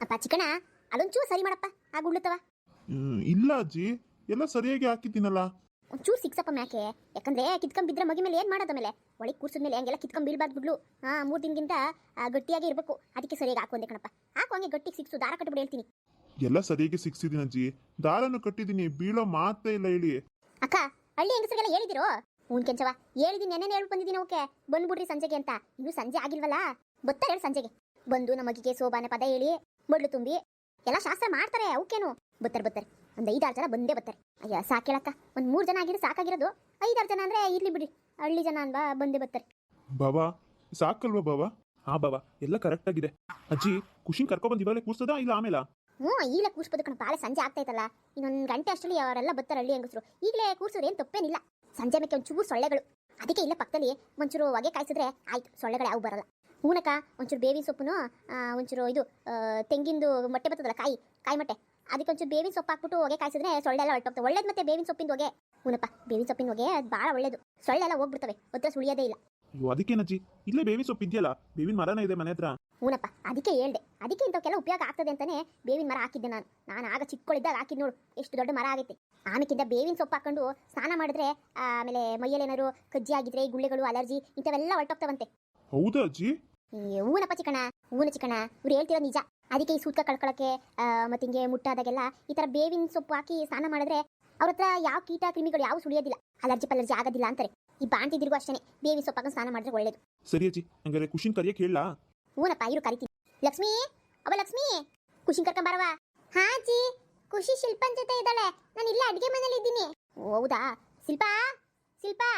ಅಪ್ಪ ಚಿಕ್ಕಣ ಅದೊಂಚೂರು ಸರಿ ಮಾಡಪ್ಪ ಆ ಗುಳ್ಳುತ್ತವ ಹ್ಮ್, ಇಲ್ಲ ಅಜ್ಜಿ ಎಲ್ಲ ಸರಿಯಾಗಿ ಹಾಕಿದ್ದೀನಲ್ಲ. ಒಂಚೂರು ಸಿಕ್ಸಪ್ಪ ಮ್ಯಾಕೆ ಯಾಕಂದ್ರೆ ಕಿತ್ಕೊಂಡ್ ಬಿದ್ರೆ ಮಗಿ ಮೇಲೆ ಏನು ಮಾಡೋದ ಮೇಲೆ ಒಳಗೆ ಕೂರ್ಸಿದ್ಮೇಲೆ ಹಂಗೆಲ್ಲ ಕಿತ್ಕೊಂಡ್ ಬೀಳ್ಬಾರ್ದು ಗುಡ್ಲು ಹಾ ಮೂರು ದಿನಗಿಂತ ಗಟ್ಟಿಯಾಗಿ ಇರಬೇಕು. ಅದಕ್ಕೆ ಸರಿಯಾಗಿ ಹಾಕು ಅಂದೆ ಕಣಪ್ಪ. ಹಾಕು ಹಂಗೆ ಗಟ್ಟಿಗೆ ಸಿಕ್ಸು ದಾರ ಕಟ್ಟಿಬಿಡಿ ಹೇಳ್ತೀನಿ. ಎಲ್ಲ ಸರಿಯಾಗಿ ಸಿಕ್ಸಿದ್ದೀನಿ ಅಜ್ಜಿ. ದಾರನು ಕಟ್ಟಿದ್ದೀನಿ ಬೀಳೋ ಮಾತೇ ಇಲ್ಲ ಹೇಳಿ. ಅಕ್ಕ ಹಳ್ಳಿ ಹೆಂಗಸರಿಗೆಲ್ಲ ಹೇಳಿದಿರೋ? ಹ್ಞೂ ಕೆಂಚವ ಹೇಳಿದೀನಿ ನೆನ್ನೆ ಹೇಳಿ ಬಂದಿದ್ದೀನಿ ಓಕೆ ಬಂದ್ಬಿಡ್ರಿ ಸಂಜೆಗೆ ಅಂತ. ಇನ್ನೂ ಸಂಜೆ ಆಗಿಲ್ವಲ್ಲ? ಬತ್ತಾ ಹೇಳಿ ಸಂಜೆಗೆ. ಬಂದು ನಮ್ಮ ಮಗಿಗೆ ಸೋಬಾನೆ ಪದ ಹೇಳಿ. ಮೊಡ್ಲು ತುಂಬಿ. ಎಲ್ಲ ಶಾಸ್ತ್ರ ಮಾಡ್ತಾರೆ ಅವಕ್ಕೇನು ಬತ್ತಾರೆ ಬತ್ತಾರೆ. ಒಂದು ಐದಾರು ಜನ ಬಂದೇ ಬರ್ತಾರೆ ಅಯ್ಯ ಸಾಕೇಳಕ್ಕ ಒಂದು ಮೂರು ಜನ ಆಗಿರೋ ಸಾಕಾಗಿರೋದು. ಐದಾರು ಜನ ಅಂದ್ರೆ ಇರ್ಲಿ ಬಿಡಿ ಹಳ್ಳಿ ಜನ ಅನ್ಬಾ ಬಂದೇ ಬರ್ತಾರೆ ಬಾಬಾ ಸಾಕಲ್ವಾ ಬಾಬಾ? ಹಾ ಬಾಬಾ ಎಲ್ಲ ಕರೆಕ್ಟ್ ಆಗಿದೆ. ಅಜ್ಜಿ ಖುಷಿ ಕರ್ಕೊಬಂದು ಇವಾಗಲೇ ಕೂರ್ಸೋದಾ ಇಲ್ಲ ಆಮೇಲೆ? ಹ್ಞೂ ಈಗ ಕೂರ್ಸ್ಬೋದು ಕಣ. ಭಾಳ ಸಂಜೆ ಆಗ್ತೈತಲ್ಲ ಇನ್ನೊಂದು ಗಂಟೆ ಅಷ್ಟರಲ್ಲಿ ಅವರೆಲ್ಲ ಬರ್ತಾರೆ ಹಳ್ಳಿ ಹೆಂಗಸರು. ಈಗಲೇ ಕೂರ್ಸೋದು ಏನು ತಪ್ಪೇನಿಲ್ಲ. ಸಂಜೆ ಮೇಲೆ ಒಂಚೂರು ಸೊಳ್ಳೆಗಳು. ಅದಕ್ಕೆ ಇಲ್ಲ ಪಕ್ಕದಲ್ಲಿ ಒಂಚೂರು ಹೊಗೆ ಕಾಯಿಸಿದ್ರೆ ಆಯ್ತು. ಸೊಳ್ಳೆಗಳು ಯಾವ ಬರಲ್ಲ. ಹೂನಕ ಒಂಚೂರು ಬೇವಿನ ಸೊಪ್ಪುನು ಆ, ಒಂಚೂರು ಇದು ತೆಂಗಿಂದು ಮೊಟ್ಟೆ ಬರ್ತದಲ್ಲ ಕಾಯಿ ಕಾಯಿ ಮೊಟ್ಟೆ. ಅದಕ್ಕೆ ಒಂಚೂರು ಬೇವಿನ ಸೊಪ್ಪು ಹಾಕ್ಬಿಟ್ಟು ಹೊಗೆ ಕಾಯಿಸಿದ್ರೆ ಸೊಳ್ಳೆ ಎಲ್ಲ ಹೊರಟೋಗ್ತವೆ ಒಳ್ಳೇದು ಮತ್ತೆ ಬೇವಿನ ಸೊಪ್ಪಿನ ಹೊಗೆ. ಹೂನಪ್ಪ ಬೇವಿನ ಸೊಪ್ಪಿನ ಹೊಗೆ ಅದು ಭಾಳ ಒಳ್ಳೇದು. ಸೊಳ್ಳೆ ಎಲ್ಲ ಹೋಗ್ಬಿಡ್ತವೆ ಒತ್ತರ ಸುಳಿಯೋದೇ ಇಲ್ಲ. ಅಯ್ಯೋ ಅದಕ್ಕೇನಜ್ಜಿ ಇಲ್ಲೇ ಬೇವಿನ ಸೊಪ್ಪು ಇದೆಯಲ್ಲ ಬೇವಿನ ಮರನೇ ಇದೆ ಮನೆ ಹತ್ರ. ಹೂನಪ್ಪ ಅದಕ್ಕೆ ಹೇಳ್ದೆ. ಅದಕ್ಕೆ ಇಂಥವಕ್ಕೆಲ್ಲ ಉಪಯೋಗ ಆಗ್ತದೆ ಅಂತಾನೆ ಬೇವಿನ ಮರ ಹಾಕಿದ್ದೆ ನಾನು. ನಾನು ಆಗ ಚಿಕ್ಕಳಿದ್ದಾಗ ಹಾಕಿದ್ ನೋಡು ಎಷ್ಟು ದೊಡ್ಡ ಮರ ಆಗುತ್ತೆ ಆಮೇಕಿಂದ ಬೇವಿನ ಸೊಪ್ಪು ಹಾಕೊಂಡು ಸ್ನಾನ ಮಾಡಿದ್ರೆ ಆಮೇಲೆ ಮೈಯಲ್ಲಿ ಏನಾದ್ರು ಕಜ್ಜಿ ಆಗಿದ್ರೆ ಗುಳ್ಳೆಗಳು ಅಲರ್ಜಿ ಇಂಥವೆಲ್ಲ ಹೊರಟೋಗ್ತವಂತೆ ಹೌದಾ ಅಜ್ಜಿ? ಹೂವನಪ್ಪ ಚಿಕಣ ಹೂವನ ಚಿಕಣ ಇವ್ರು ಹೇಳ್ತಿರೋ ನಿಜ. ಅದಕ್ಕೆ ಈ ಸೂತ್ಕ ಕಳ್ಕೊಳಕ್ಕೆ ಮತ್ತೆ ಹಿಂಗೆ ಮುಟ್ಟಾದಾಗೆಲ್ಲ ಈ ತರ ಬೇವಿನ ಸೊಪ್ಪು ಹಾಕಿ ಸ್ನಾನ ಮಾಡಿದ್ರೆ ಅವ್ರ ಹತ್ರ ಯಾವ ಕೀಟ ಕ್ರಿಮಿಗಳು ಯಾವ ಸುಳಿಯೋದಿಲ್ಲ. ಅಲರ್ಜಿ ಪಲರ್ಜಿ ಆಗೋದಿಲ್ಲ ಅಂತಾರೆ. ಈ ಬಾಣ್ತಿದ್ರಿಗೂ ಅಷ್ಟೇ ಬೇವಿನ ಸೊಪ್ಪು ಹಾಕೊಂಡು ಸ್ನಾನ ಮಾಡಿದ್ರೆ ಒಳ್ಳೇದು. ಸರಿ ಅಜ್ಜಿ ಹಂಗಾರೆ ಖುಷಿನ್ ಕರಿಯಕ್ಕೆ ಹೇಳಲಾ? ಊನಪ್ಪ ಇರು ಕರಿತೀನಿ. ಲಕ್ಷ್ಮಿ ಅವ ಲಕ್ಷ್ಮಿ ಖುಷಿ ಕರ್ಕೊಂಬರವ ಹಾ ಅಜ್ಜಿ ಖುಷಿ ಶಿಲ್ಪನ್ ಜೊತೆ ಇದ್ದಾಳೆ. ನಾನು ಇಲ್ಲೇ ಅಡಿಗೆ ಮನೇಲಿ ಇದ್ದೀನಿ. ಹೌದಾ? ಶಿಲ್ಪಾ ಶಿಲ್ಪಾ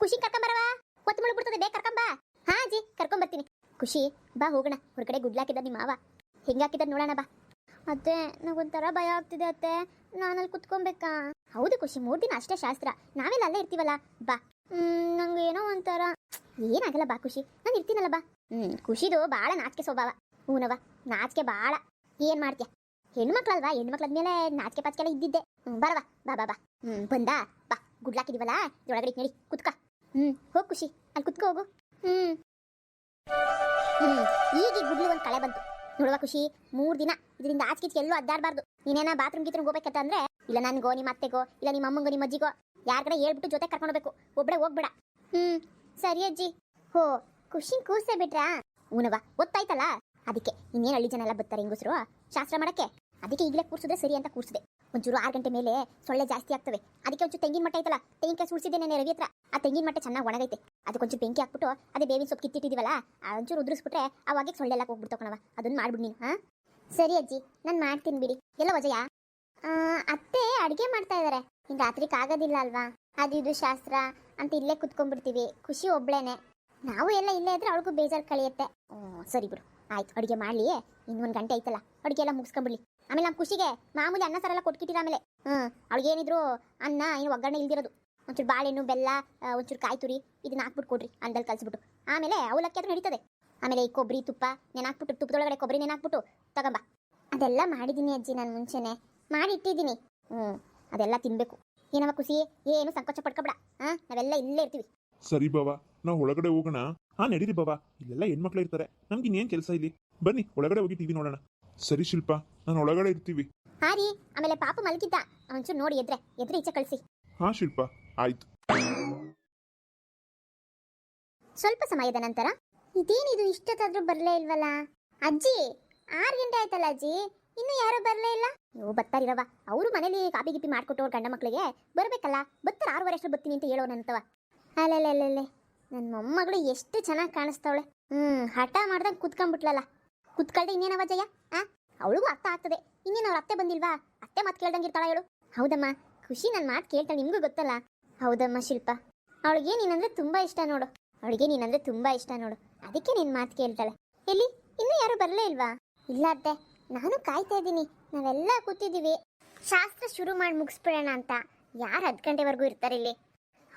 ಖುಷಿ ಕರ್ಕೊಂಬರವ ಕೊತ್ತು ಕೊತ್ತಮಳು ಬಿಡ್ತದೆ ಬೇಗ ಕರ್ಕೊಂಬ ಹಾ ಅಜ್ಜಿ ಕರ್ಕೊಂಬರ್ತೀನಿ ಖುಷಿ. ಬಾ ಹೋಗೋಣ. ಹೊರಗಡೆ ಗುಡ್ಲಾಕಿದ್ದ ನಿಮ್ಮ ಮಾವ. ಹೆಂಗಾಕಿದ ನೋಡೋಣ ಬಾ. ಅತ್ತೆ, ನಂಗೊಂಥರ ಭಯ ಆಗ್ತಿದೆ ಅತ್ತೆ. ನಾನಲ್ಲಿ ಕುತ್ಕೊಬೇಕಾ? ಹೌದು ಖುಷಿ, ಮೂರು ದಿನ ಅಷ್ಟೇ ಶಾಸ್ತ್ರ. ನಾವೆಲ್ಲ ಅಲ್ಲೇ ಇರ್ತೀವಲ್ಲ. ಬಾ. ನಂಗೆ ಏನೋ ಒಂಥರ. ಏನಾಗಲ್ಲ ಬಾ ಖುಷಿ. ನಾನು ಇರ್ತೀನಲ್ಲ ಬಾ. ಹ್ಮ್, ಖುಷಿದು ಭಾಳ ನಾಚಿಕೆ ಸ್ವಭಾವ. ಹೂನವ ನಾಚಿಕೆ ಭಾಳ ಏನ್ ಮಾಡ್ತೀಯ? ಹೆಣ್ಮಕ್ಳಲ್ವಾ? ಹೆಣ್ಮಕ್ಳಾದ್ಮೇಲೆ ನಾಚಿಕೆ ಪಾಚಿಕೆ ಎಲ್ಲ ಇದ್ದಿದ್ದೆ ಹ್ಞೂ ಬರವಾ ಬಾ ಬಾ ಬಾ. ಹ್ಮ್, ಬಂದಾ? ಬಾ ಗುಡ್ಲಾಕಿದೀವಲ್ಲ ಒಳಗಡೆ ನಡಿ, ಕುತ್ಕ. ಹ್ಮ್, ಹೋಗ್ ಖುಷಿ. ಅಲ್ಲಿ ಕುತ್ಕೋ ಹೋಗು. ಹ್ಮ್. ಹ್ಮ್ ಈಗ ಗುಡ್ಲು ಒಂದ್ ಕಳೆ ಬಂತು. ನೋಡುವ ಖುಷಿ, ಮೂರ್ ದಿನ ಇದರಿಂದ ಆಚೆ ಎಲ್ಲೂ ಅದ್ದಾಡಬಾರ್ದು. ನೀನೇನ ಬಾತ್ರೂಮ್ ಗೀತ್ರೂಮ್ ಹೋಗ್ಬೇಕಂತ ಅಂದ್ರೆ, ಇಲ್ಲ ನನ್ಗೋ, ನಿಮ್ಮ ಅತ್ತೆಗೋ, ಇಲ್ಲ ನಿಮ್ಮ ಅಮ್ಮಂಗೋ, ನಿಮ್ಮ ಅಜ್ಜಿಗೋ, ಯಾರ ಕಡೆ ಹೇಳ್ಬಿಟ್ಟು ಜೊತೆ ಕರ್ಕೊಂಡು ಹೋಗ್ಬೇಕು ಒಬ್ಳೆ ಹೋಗ್ಬೇಡ. ಹ್ಮ್, ಸರಿ ಅಜ್ಜಿ. ಹೋ ಖುಷಿ ಕೂಸೆ ಬಿಟ್ರಾ? ಊನವ ಗೊತ್ತಾಯ್ತಲ್ಲ? ಅದಕ್ಕೆ ಇನ್ನೇನು ಹಳ್ಳಿ ಜನ ಎಲ್ಲ ಬರ್ತಾರೆ ಹೆಂಗಸರು? ಶಾಸ್ತ್ರ ಮಾಡಕ್ಕೆ? ಅದಕ್ಕೆ ಈಗಲೇ ಕೂರ್ಸಿದ್ರೆ ಸರಿ ಅಂತ ಕೂರ್ಸಿದೆ. ಒಂಚೂರು ಆರು ಗಂಟೆ ಮೇಲೆ ಸೊಳ್ಳೆ ಜಾಸ್ತಿ ಆಗ್ತವೆ. ಅದಕ್ಕೆ ಒಂಚೂರು ತೆಂಗಿನ ಮಟ್ಟ ಐತಲ್ಲ, ತೆಂಗಿನಕಾಯಿ ಸುಳಿಸಿದ್ದೆ ನೆನೆ ರವಿ ಹತ್ರ. ಆ ತೆಂಗಿನ ಮಟ್ಟ ಚೆನ್ನಾಗಿ ಒಣಗೈತೆ. ಅದಕ್ಕೊಂಚೂರು ಬೆಂಕಿ ಹಾಕ್ಬಿಟ್ಟು ಅದೇ ಬೇವಿನ ಸೊಪ್ಪು ಕಿತ್ತಿಟ್ಟಿದ್ದೀವಲ್ಲ ಒಂಚೂರು ಉದುರಿಸ್ಬಿಟ್ರೆ ಅವಾಗೆ ಸೊಳ್ಳೆ ಎಲ್ಲ ಹೋಗ್ಬಿಡ್ತಾವ ಕಣವ ಅದನ್ನ ಮಾಡ್ಬಿಡಿ ನೀನು, ಹಾ? ಸರಿ ಅಜ್ಜಿ, ನಾನು ಮಾಡ್ತೀನಿ ಬಿಡಿ. ಎಲ್ಲ ವಜಯ? ಅತ್ತೆ ಅಡುಗೆ ಮಾಡ್ತಾ ಇದ್ದಾರೆ ಇನ್ನು ರಾತ್ರಿಗೆ ಆಗೋದಿಲ್ಲ ಅಲ್ವಾ? ಅದು ಇದು ಶಾಸ್ತ್ರ ಅಂತ ಇಲ್ಲೇ ಕುತ್ಕೊಂಡ್ಬಿಡ್ತೀವಿ. ಖುಷಿ ಒಬ್ಳೇನೆ. ನಾವು ಎಲ್ಲ ಇಲ್ಲೇ ಇದ್ರೆ ಅವಳಿಗೂ ಬೇಜಾರು ಕಳಿಯುತ್ತೆ. ಸರಿ ಬಿಡು. ಆಯ್ತು, ಅಡುಗೆ ಮಾಡಲಿ ಇನ್ನೊಂದು ಗಂಟೆ ಐತಲ್ಲ, ಅಡುಗೆ ಎಲ್ಲ ಮುಗಿಸ್ಕೊಂಬಿಡ್ಲಿ ಆಮೇಲೆ ನಮ್ಮ ಖುಷಿಗೆ ಮಾಮೂಲಿ ಅನ್ನ ಸಾರೆಲ್ಲ ಕೊಟ್ಕಿಟ್ಟಿರ ಆಮೇಲೆ. ಹ್ಞೂ, ಅವ್ಳಿಗೆ ಏನಿದ್ರು ಅನ್ನ ಏನು ಒಗ್ಗರಣೆ ಇಲ್ದಿರೋದು. ಒಂಚೂರು ಬಾಳೆಹಣ್ಣು, ಬೆಲ್ಲ ಒಂಚೂರು ಕಾಯಿ ತುರಿ ಇದನ್ನ ಹಾಕ್ಬಿಟ್ಟು ಕೊಡ್ರಿ ಅಂದಲ್ಲಿ ಕಲಿಸ್ಬಿಟ್ಟು. ಆಮೇಲೆ ಅವಲಕ್ಕಿ ಆದ್ರೂ ನಡೀತದೆ. ಆಮೇಲೆ ಈ ಕೊಬ್ಬರಿ ತುಪ್ಪ ನೆನಾಕ್ಬಿಟ್ಟು ತುಪ್ಪದೊಳಗಡೆ ಕೊಬ್ಬರಿ ನೆನಾಕ್ಬಿಟ್ಟು ತಗೊಂಬ. ಅದೆಲ್ಲ ಮಾಡಿದ್ದೀನಿ ಅಜ್ಜಿ ನಾನು ಮುಂಚೆನೆ. ಮಾಡಿ ಇಟ್ಟಿದ್ದೀನಿ. ಹ್ಞೂ, ಅದೆಲ್ಲ ತಿನ್ಬೇಕು. ಏನವ ಖುಷಿ? ಏನು ಸಂಕೋಚ ಪಡ್ಕೊಬೇಡ. ಹಾಂ, ನಾವೆಲ್ಲ ಇಲ್ಲೇ ಇರ್ತೀವಿ. ಸರಿ ಬಾವಾ, ನಾವು ಒಳಗಡೆ ಹೋಗೋಣ. ಹಾ, ನಡೀರಿ ಬಾವಾ. ಇಲ್ಲೆಲ್ಲ ಹೆಣ್ಮಕ್ಳು ಇರ್ತಾರೆ. ನಮ್ಗೆ ಇನ್ನೇನು ಕೆಲಸ ಇಲ್ಲಿ? ಬನ್ನಿ, ಒಳಗಡೆ ಹೋಗಿ ಟಿವಿ ನೋಡೋಣ. ಸರಿ ಶಿಲ್ಪ ನಾನು ಒಳಗಡೆ ಇರ್ತೀವಿ. ಹಾ ರೀ ಆಮೇಲೆ ಪಾಪ ಮಲಗಿದ್ದ. ಒಂಚೂರು ನೋಡಿ ಎದ್ರೆ ಎದ್ರೆ ಈಚೆ ಕಳಿಸಿ. ಹಾ ಶಿಲ್ಪ ಆಯ್ತು. ಸ್ವಲ್ಪ ಸಮಯದ ನಂತರ ಇದೇನಿದು ಇಷ್ಟೊತ್ತಾದ್ರೂ ಬರಲೇ ಇಲ್ವಲ್ಲ? ಅಜ್ಜಿ ಆರು ಗಂಟೆ ಆಯ್ತಲ್ಲ ಅಜ್ಜಿ? ಇನ್ನು ಯಾರು ಬರಲೇ ಇಲ್ಲ? ಅಯ್ಯೋ ಬತ್ತಾರಿರವ ಅವರು ಮನೇಲಿ ಕಾಪಿ ಗಿಪಿ ಮಾಡ್ಕೊಟ್ಟು ಅವ್ರ ಗಂಡ ಮಕ್ಕಳಿಗೆ ಬರ್ಬೇಕಲ್ಲ? ಬರ್ತಾರೆ ಆರೂವರೆ ಅಷ್ಟು ಬರ್ತೀನಿ ಅಂತ ಹೇಳೋನಂತವ ಅಲ್ಲಲ್ಲೇ ನನ್ನ ಮೊಮ್ಮಗಳು ಎಷ್ಟು ಚೆನ್ನಾಗಿ ಕಾಣಿಸ್ತಾವಳೆ. ಹ್ಮ್ ಹಠ ಮಾಡ್ದಂಗೆ ಕುತ್ಕೊಂಡ್ಬಿಟ್ಲಲ್ಲ. ಕುತ್ಕೊಳ್ದೆ ಇನ್ನೇನವ ಜಯ? ಆ? ಅವಳಿಗೂ ಅರ್ಥ ಆಗ್ತದೆ. ಇನ್ನೇನು ಅವ್ರ ಅತ್ತೆ ಬಂದಿಲ್ವಾ? ಅತ್ತೆ ಮಾತು ಕೇಳ್ದಂಗೆ ಇರ್ತಾಳ ಹೇಳು? ಹೌದಮ್ಮ. ಖುಷಿ ನನ್ನ ಮಾತು ಕೇಳ್ತಾಳೆ ನಿಮಗೂ ಗೊತ್ತಲ್ಲ? ಹೌದಮ್ಮ ಶಿಲ್ಪ. ಅವಳಿಗೆ ನೀನಂದ್ರೆ ತುಂಬಾ ಇಷ್ಟ ನೋಡು. ಅವಳಿಗೆ ನೀನಂದ್ರೆ ತುಂಬಾ ಇಷ್ಟ ನೋಡು. ಅದಕ್ಕೆ ನೀನ್ ಮಾತು ಕೇಳ್ತಾಳೆ. ಎಲ್ಲಿ? ಇನ್ನೂ ಯಾರು ಬರಲೇ ಇಲ್ವಾ? ಇಲ್ಲ ಅತ್ತೆ. ನಾನು ಕಾಯ್ತಾ ಇದ್ದೀನಿ. ನಾವೆಲ್ಲ ಕೂತಿದ್ದೀವಿ. ಶಾಸ್ತ್ರ ಶುರು ಮಾಡಿ ಮುಗಿಸ್ಬಿಡೋಣ ಅಂತ. ಯಾರು ಹತ್ತು ಗಂಟೆವರೆಗೂ ಇರ್ತಾರೆ ಇಲ್ಲಿ?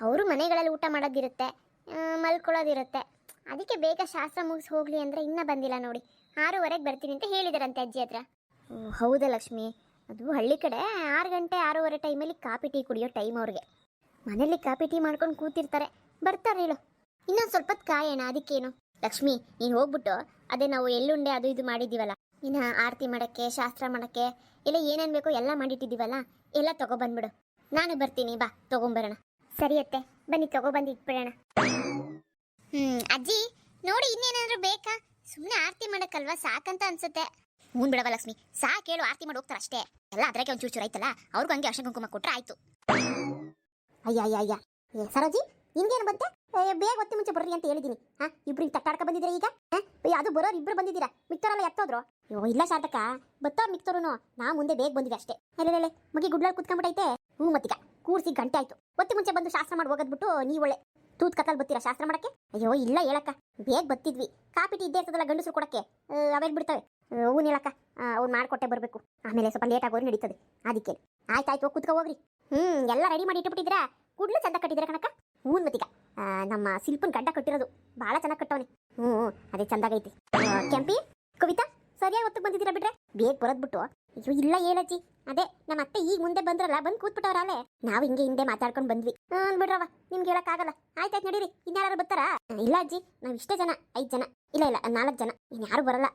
ಅವರು ಮನೆಗಳಲ್ಲಿ ಊಟ ಮಾಡೋದಿರುತ್ತೆ. ಮಲ್ಕೊಳ್ಳೋದಿರುತ್ತೆ. ಅದಕ್ಕೆ ಬೇಗ ಶಾಸ್ತ್ರ ಮುಗಿಸಿ ಹೋಗ್ಲಿ ಅಂದರೆ ಇನ್ನೂ ಬಂದಿಲ್ಲ ನೋಡಿ. ಆರೂವರೆಗೆ ಬರ್ತೀನಿ ಅಂತ ಹೇಳಿದಾರಂತೆ ಅಜ್ಜಿ ಹತ್ರ. ಹೌದಾ ಲಕ್ಷ್ಮಿ? ಅದು ಹಳ್ಳಿ ಕಡೆ ಆರು ಗಂಟೆ, ಆರೂವರೆ ಟೈಮಲ್ಲಿ ಕಾಪಿ ಟೀ ಕುಡಿಯೋ ಟೈಮ್ ಅವ್ರಿಗೆ. ಮನೇಲಿ ಕಾಪಿ ಟೀ ಮಾಡ್ಕೊಂಡು ಕೂತಿರ್ತಾರೆ. ಬರ್ತಾರೆ ಹೇಳು. ಇನ್ನೊಂದು ಸ್ವಲ್ಪ ಕಾಯೋಣ, ಅದಕ್ಕೇನು? ಲಕ್ಷ್ಮಿ, ನೀನು ಹೋಗ್ಬಿಟ್ಟು ಅದೇ ನಾವು ಎಲ್ಲುಂಡೆ ಅದು ಇದು ಮಾಡಿದ್ದೀವಲ್ಲ, ಇನ್ನು ಆರತಿ ಮಾಡೋಕ್ಕೆ, ಶಾಸ್ತ್ರ ಮಾಡೋಕ್ಕೆ ಇಲ್ಲ ಏನೇನು ಬೇಕೋ ಎಲ್ಲ ಮಾಡಿಟ್ಟಿದ್ದೀವಲ್ಲ, ಎಲ್ಲ ತಗೊಬಂದ್ಬಿಡು ನಾನು ಬರ್ತೀನಿ, ಬಾ, ತಗೊಂಬರೋಣ. ಸರಿ ಅತ್ತೆ, ಬನ್ನಿ ತಗೊಬಂದು ಇಟ್ಬಿಡೋಣ. ಹ್ಞೂ ಅಜ್ಜಿ, ನೋಡಿ ಇನ್ನೇನಾದರೂ ಬೇಕಾ? ಸುಮ್ಮನೆ ಆರತಿ ಮಾಡಕ್ಕಲ್ವಾ? ಸಾಕಂತ ಅನ್ಸುತ್ತೆ. ಹ್ಞೂ ಬಿಡವ ಲಕ್ಷ್ಮಿ. ಸಾಕ್ ಹೇಳು ಆರತಿ ಮಾಡಿ ಹೋಗ್ತಾರೆ ಅಷ್ಟೇ. ಎಲ್ಲ ಅದ್ರಾಗೆ ಒಂದು ಚೂರು ಆಯ್ತಲ್ಲ? ಅವ್ರಿಗೂ ಹಂಗೆ ಅರ್ಶನ ಕುಂಕುಮ ಕೊಟ್ರೆ ಆಯ್ತು. ಅಯ್ಯ ಅಯ್ಯ ಅಯ್ಯ ಏ ಸರೋಜಿ ನಿಮ್ಗೇನು ಬಂತೆ ಏ, ಬೇಗ ಹೊತ್ತಿ ಮುಂಚೆ ಬರ್ರಿ ಅಂತ ಹೇಳಿದೀನಿ. ಹಾ ಇಬ್ರು ಹಿಂಗೆ ತಟ್ಟಾಡ್ಕ ಬಂದಿದ್ದೀರಾ ಈಗ? ಹಾ? ಏ, ಅದು ಬರೋರು ಇಬ್ರು ಬಂದಿದ್ದೀರಾ? ಮಿಕ್ತೋರೆಲ್ಲ ಎತ್ತೋದ್ರು? ಅಯ್ಯೋ ಇಲ್ಲ ಶಾತಕ ಬತ್ತವ್ರು ಮಿಕ್ತೋರು ನಾ ಮುಂದೆ ಬೇಗ ಬಂದಿದೆ ಅಷ್ಟೇ. ಅಲ್ಲೇ ಮಗಿ ಗುಡ್ಲಲ್ಲಿ ಕುತ್ಕೊಂಡ್ಬಿಟ್ಟೈತೆ ಹ್ಞೂ ಮತ್ತೀಗ ಕೂರ್ಸಿ ಗಂಟೆ ಆಯ್ತು. ಒತ್ತಿ ಮುಂಚೆ ಬಂದು ಶಾಸ್ತ್ರ ಮಾಡಿ ಹೋಗೋದ್ಬಿಟ್ಟು ಒಳ್ಳೆ ತೂತ್ ಕತ್ತಲ್ ಬತ್ತೀರಾ ಶಾಸ್ತ್ರ ಮಾಡಕ್ಕೆ? ಅಯ್ಯೋ, ಇಲ್ಲ ಹೇಳಕ್ಕ. ಬೇಗ ಬತ್ತಿದ್ವಿ. ಕಾಪಿಟಿ ಇದ್ದೇ ಇರ್ತದಲ್ಲ ಗಂಡಸರು ಕೊಡಕ್ಕೆ. ಅವೇನು ಬಿಡ್ತವೆ. ಹೂನ್ ಹೇಳಕ್ಕ. ಅವ್ನು ಮಾಡಿಕೊಟ್ಟೆ ಬರಬೇಕು. ಆಮೇಲೆ ಸ್ವಲ್ಪ ಲೇಟ್ ಆಗೋರು ನಡೀತದೆ. ಅದಕ್ಕೆ. ಆಯ್ತಾಯ್ತು, ಹೋಗಿ ಕುತ್ಕೊ ಹೋಗ್ರಿ. ಹ್ಞೂ ಎಲ್ಲ ರೆಡಿ ಮಾಡಿ ಇಟ್ಬಿಟ್ಟಿದ್ದೀರಾ ಕೂಡ್ಲು ಚಂದ ಕಟ್ಟಿದ್ದೀರಾ ಕಣಕ್ಕ? ಹೂನ್ ಮತ್ತೀಗ. ನಮ್ಮ ಶಿಲ್ಪನ್ ಗಡ್ಡ ಕಟ್ಟಿರೋದು. ಭಾಳ ಚೆನ್ನಾಗಿ ಕಟ್ಟವನೆ. ಹ್ಞೂ ಅದೇ ಚಂದಾಗೈತಿ. ಕೆಂಪಿ, ಕವಿತಾ? ಸರಿಯಾಗಿ ಹೊತ್ತಿಗೆ ಬಂದಿದ್ದೀರಾ ಬಿಟ್ರೆ? ಬೇಗ ಬರೋದ್ ಬಿಟ್ಟು. ಅಯ್ಯೋ, ಇಲ್ಲ ಹೇಳಜ್ಜಿ ಅದೇ, ನಮ್ಮ ಅತ್ತೆ ಈಗ ಮುಂದೆ ಬಂದ್ರಲ್ಲ, ಬಂದು ಕೂತ್ಬಿಟ್ಟವ್ರಲ್ಲೇ ನಾವು ಹಿಂಗೆ ಹಿಂದೆ ಮಾತಾಡ್ಕೊಂಡು ಬಂದ್ವಿ. ಬಿಡ್ರವ ನಿಮ್ಗೆ ಹೇಳಕ್ಕಾಗಲ್ಲ. ಆಯ್ತಾಯ್ತು, ನಡೀರಿ. ಇನ್ಯಾರು ಬರ್ತಾರಾ? ಇಲ್ಲ ಅಜ್ಜಿ, ನಾವು ಇಷ್ಟೇ ಜನ, ಐದು ಜನ. ಇಲ್ಲ ಇಲ್ಲ, ನಾಲ್ಕು ಜನ. ಇನ್ಯಾರು ಬರಲ್ಲ.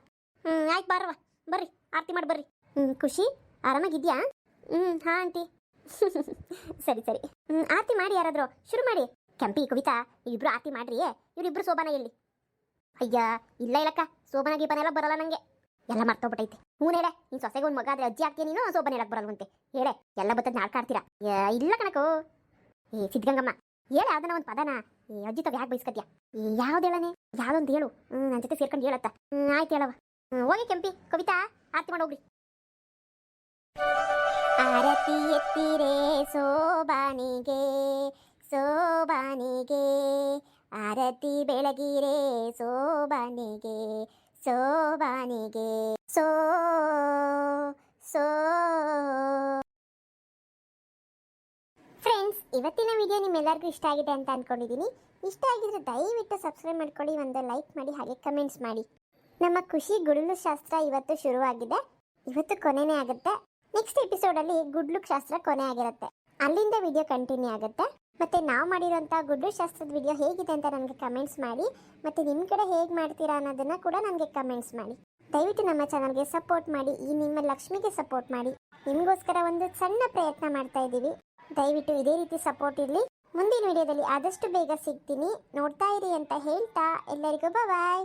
ಹ್ಞೂ ಆಯ್ತು ಬಾರವ ಬರ್ರಿ, ಆರತಿ ಮಾಡಿ ಬರ್ರಿ. ಹ್ಞೂ ಖುಷಿ? ಆರಾಮಾಗಿದ್ಯಾ? ಹ್ಞೂ ಹಾಂ, ಆಂಟಿ. ಸರಿ ಸರಿ. ಹ್ಞೂ ಆರತಿ ಮಾಡಿ ಯಾರಾದರೂ. ಶುರು ಮಾಡಿ. ಕೆಂಪಿ ಕವಿತಾ ಇಬ್ರು ಆರತಿ ಮಾಡ್ರಿ. ಇವರಿಬ್ರು ಸೋಬಾನ ಎಲ್ಲಿ ಅಯ್ಯ, ಇಲ್ಲ, ಇಲ್ಲಕ್ಕ. ಶೋಭನ ಗೀಪನೆಲ್ಲ ಬರಲ್ಲ ನಂಗೆ. ಎಲ್ಲ ಮರ್ತೋಗ್ಬಿಟ್ಟೈತೆ. ಹ್ಞೂ ಹೇಳೆ ನೀನು ಸೊಸೆಗೆ ಒಂದು ಮಗ ಆದ್ರೆ ಅಜ್ಜಿ ಆಗ್ತೀಯ ನೀನು? ಸೋಬನ ಹೇಳಕ್ ಬರಲ್ವಂತೆ. ಹೇಳೆ, ಎಲ್ಲ ಬತ್ತದ ನಾಡ್ಕಾಡ್ತೀರಾ ಇಲ್ಲ ಕಣಕು. ಏ, ಸಿದ್ಧಗಂಗಮ್ಮ, ಹೇಳ ಯಾವ್ದನ ಒಂದು ಪದನ? ಏ, ಅಜ್ಜಿ ತಗ ಯಾಕೆ ಬಯಸ್ಕತ್ಯಾ ಯಾವ್ದು ಹೇಳನೆ? ಯಾವ್ದೊಂದು ಹೇಳು. ಹ್ಞೂ ನನ್ನ ಜೊತೆ ಸೇರ್ಕೊಂಡು ಹೇಳತ್ತ. ಹ್ಞೂ ಆಯ್ತು ಹೇಳವ ಹೋಗಿ ಕೆಂಪಿ, ಕವಿತಾ, ಆರತಿ ಮಾಡಿ ಹೋಗ್ರಿ ಆರತಿ ಎತ್ತಿರೇ ಸೋಬಾನಿಗೆ ಸೋಬಾನಿಗೆ. ಆರತಿ ಬೆಳಗಿರೆ ಸೋಬಾನಿಗೆ. ಸೋಬಾನಿಗೆ ಸೋ ಸೋ. ಫ್ರೆಂಡ್ಸ್ ಇವತ್ತಿನ ವಿಡಿಯೋ ನಿಮ್ಮೆಲ್ಲರಿಗೂ ಇಷ್ಟ ಆಗಿದೆ ಅಂತ ಅಂದ್ಕೊಂಡಿದ್ದೀನಿ ಇಷ್ಟ ಆಗಿದ್ರೆ ದಯವಿಟ್ಟು ಸಬ್ಸ್ಕ್ರೈಬ್ ಮಾಡ್ಕೊಳ್ಳಿ, ಒಂದು ಲೈಕ್ ಮಾಡಿ, ಹಾಗೆ ಕಮೆಂಟ್ಸ್ ಮಾಡಿ. ನಮ್ಮ ಖುಷಿ ಗುಡುಲು ಶಾಸ್ತ್ರ ಇವತ್ತು ಶುರುವಾಗಿದೆ. ಇವತ್ತು ಕೊನೆನೇ ಆಗುತ್ತೆ. ನೆಕ್ಸ್ಟ್ ಎಪಿಸೋಡಲ್ಲಿ ಗುಡ್ಲುಕ್ ಶಾಸ್ತ್ರ ಕೊನೆ ಆಗಿರುತ್ತೆ ಅಲ್ಲಿಂದ ವಿಡಿಯೋ ಕಂಟಿನ್ಯೂ ಆಗುತ್ತೆ. ಮತ್ತೆ ನಾವು ಮಾಡಿರೋಂಥ ಗುಡ್ಡು ಶಾಸ್ತ್ರದ ವಿಡಿಯೋ ಹೇಗಿದೆ ಅಂತ ನನಗೆ ಕಮೆಂಟ್ಸ್ ಮಾಡಿ, ಮತ್ತು ನಿಮ್ಮ ಕಡೆ ಹೇಗೆ ಮಾಡ್ತೀರಾ ಅನ್ನೋದನ್ನು ಕೂಡ ನನಗೆ ಕಮೆಂಟ್ಸ್ ಮಾಡಿ. ದಯವಿಟ್ಟು ನಮ್ಮ ಚಾನಲ್ಗೆ ಸಪೋರ್ಟ್ ಮಾಡಿ, ಈ ನಿಮ್ಮ ಲಕ್ಷ್ಮಿಗೆ ಸಪೋರ್ಟ್ ಮಾಡಿ. ನಿಮಗೋಸ್ಕರ ಒಂದು ಸಣ್ಣ ಪ್ರಯತ್ನ ಮಾಡ್ತಾ ಇದ್ದೀವಿ. ದಯವಿಟ್ಟು ಇದೇ ರೀತಿ ಸಪೋರ್ಟ್ ಇರಲಿ. ಮುಂದಿನ ವಿಡಿಯೋದಲ್ಲಿ ಆದಷ್ಟು ಬೇಗ ಸಿಗ್ತೀನಿ. ನೋಡ್ತಾ ಇರಿ ಅಂತ ಹೇಳ್ತಾ, ಎಲ್ಲರಿಗೂ ಬಾಯ್